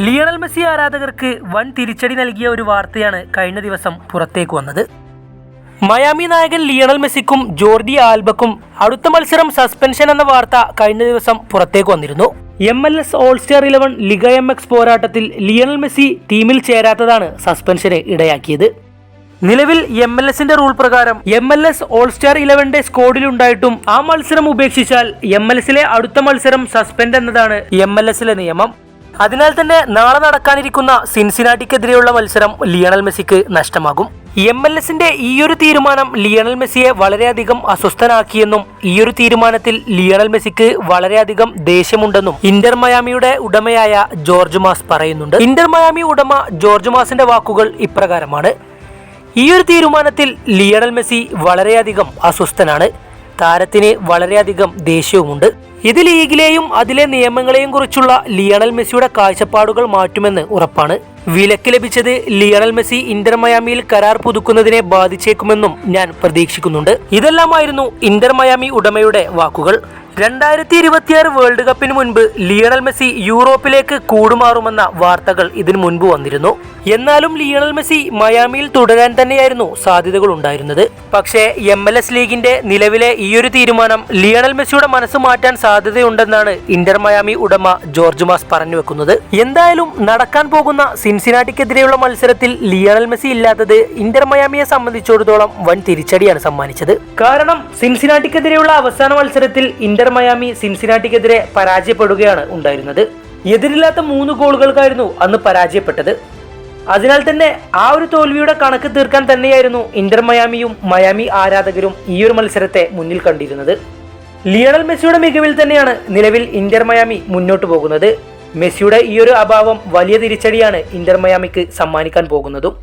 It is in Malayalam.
ലിയണൽ മെസ്സി ആരാധകർക്ക് വൻ തിരിച്ചടി നൽകിയ ഒരു വാർത്തയാണ് കഴിഞ്ഞ ദിവസം പുറത്തേക്ക് വന്നത്. മയാമി നായകൻ ലിയണൽ മെസ്സിക്കും ജോർഡി ആൽബക്കും അടുത്ത മത്സരം സസ്പെൻഷൻ എന്ന വാർത്ത കഴിഞ്ഞ ദിവസം പുറത്തേക്ക് വന്നിരുന്നു. M L S all star eleven Liga M X പോരാട്ടത്തിൽ ലിയണൽ മെസ്സി ടീമിൽ ചേരാത്തതാണ് സസ്പെൻഷന് ഇടയാക്കിയത്. നിലവിൽ എം എൽ എസിന്റെ റൂൾ പ്രകാരം M L S all star ഇലവന്റെ സ്കോഡിലുണ്ടായിട്ടും ആ മത്സരം ഉപേക്ഷിച്ചാൽ എം എൽ എസിലെ അടുത്ത മത്സരം സസ്പെൻഡ് എന്നതാണ് എം എൽ എസിലെ നിയമം. അതിനാൽ തന്നെ നാളെ നടക്കാനിരിക്കുന്ന സിൻസിനാട്ടിക്കെതിരെയുള്ള മത്സരം ലിയണൽ മെസ്സിക്ക് നഷ്ടമാകും. എം എൽ എസിന്റെ ഈയൊരു തീരുമാനം ലിയണൽ മെസ്സിയെ വളരെയധികം അസ്വസ്ഥനാക്കിയെന്നും ഈയൊരു തീരുമാനത്തിൽ ലിയണൽ മെസ്സിക്ക് വളരെയധികം ദേഷ്യമുണ്ടെന്നും ഇന്റർ മയാമിയുടെ ഉടമയായ ജോർജ് മാസ് പറയുന്നുണ്ട്. ഇന്റർ മയാമി ഉടമ ജോർജ് മാസിന്റെ വാക്കുകൾ ഇപ്രകാരമാണ്. ഈയൊരു തീരുമാനത്തിൽ ലിയണൽ മെസ്സി വളരെയധികം അസ്വസ്ഥനാണ്. താരത്തിന് വളരെയധികം ദേഷ്യവുമുണ്ട്. ഇത് ലീഗിലെയും അതിലെ നിയമങ്ങളെയും കുറിച്ചുള്ള ലിയണൽ മെസ്സിയുടെ കാഴ്ചപ്പാടുകൾ മാറ്റുമെന്ന് ഉറപ്പാണ്. വിലക്ക് ലഭിച്ചത് ലിയണൽ മെസ്സി ഇന്റർ മയാമിയിൽ കരാർ പുതുക്കുന്നതിനെ ബാധിച്ചേക്കുമെന്നും ഞാൻ പ്രതീക്ഷിക്കുന്നുണ്ട്. ഇതെല്ലാമായിരുന്നു ഇന്റർ മയാമി ഉടമയുടെ വാക്കുകൾ. രണ്ടായിരത്തി ഇരുപത്തിയാറ് വേൾഡ് കപ്പിന് മുൻപ് ലിയണൽ മെസ്സി യൂറോപ്പിലേക്ക് കൂടുമാറുമെന്ന വാർത്തകൾ ഇതിനു മുൻപ് വന്നിരുന്നു. എന്നാലും ലിയണൽ മെസ്സി മയാമിയിൽ തുടരാൻ തന്നെയായിരുന്നു സാധ്യതകൾ ഉണ്ടായിരുന്നത്. പക്ഷേ എം എൽ എസ് ലീഗിന്റെ നിലവിലെ ഈയൊരു തീരുമാനം ലിയണൽ മെസ്സിയുടെ മനസ്സ് മാറ്റാൻ സാധ്യതയുണ്ടെന്നാണ് ഇന്റർ മയാമി ഉടമ ജോർജ് മാസ് പറഞ്ഞു വെക്കുന്നത്. എന്തായാലും നടക്കാൻ പോകുന്ന സിൻസിനാട്ടിക്കെതിരെയുള്ള മത്സരത്തിൽ ലിയണൽ മെസ്സി ഇല്ലാത്തത് ഇന്റർ മയാമിയെ സംബന്ധിച്ചിടത്തോളം വൻ തിരിച്ചടിയാണ് സമ്മാനിച്ചത്. കാരണം സിൻസിനാട്ടിക്കെതിരെയുള്ള അവസാന മത്സരത്തിൽ ഇന്റർ മയാമി സിൻസിനാട്ടിക്കെതിരെ പരാജയപ്പെടുകയാണ് ഉണ്ടായിരുന്നത്. എതിരില്ലാത്ത മൂന്ന് ഗോളുകൾക്കായിരുന്നു അന്ന് പരാജയപ്പെട്ടത്. അതിനാൽ തന്നെ ആ ഒരു തോൽവിയുടെ കണക്ക് തീർക്കാൻ തന്നെയായിരുന്നു ഇന്റർ മയാമിയും മയാമി ആരാധകരും ഈ ഒരു മത്സരത്തെ മുന്നിൽ കണ്ടിരുന്നത്. ലിയണൽ മെസ്സിയുടെ മികവിൽ തന്നെയാണ് നിലവിൽ ഇന്റർ മയാമി മുന്നോട്ട് പോകുന്നത്. മെസ്സിയുടെ ഈ ഒരു അഭാവം വലിയ തിരിച്ചടിയാണ് ഇന്റർ മയാമിക്ക് സമ്മാനിക്കാൻ പോകുന്നതും.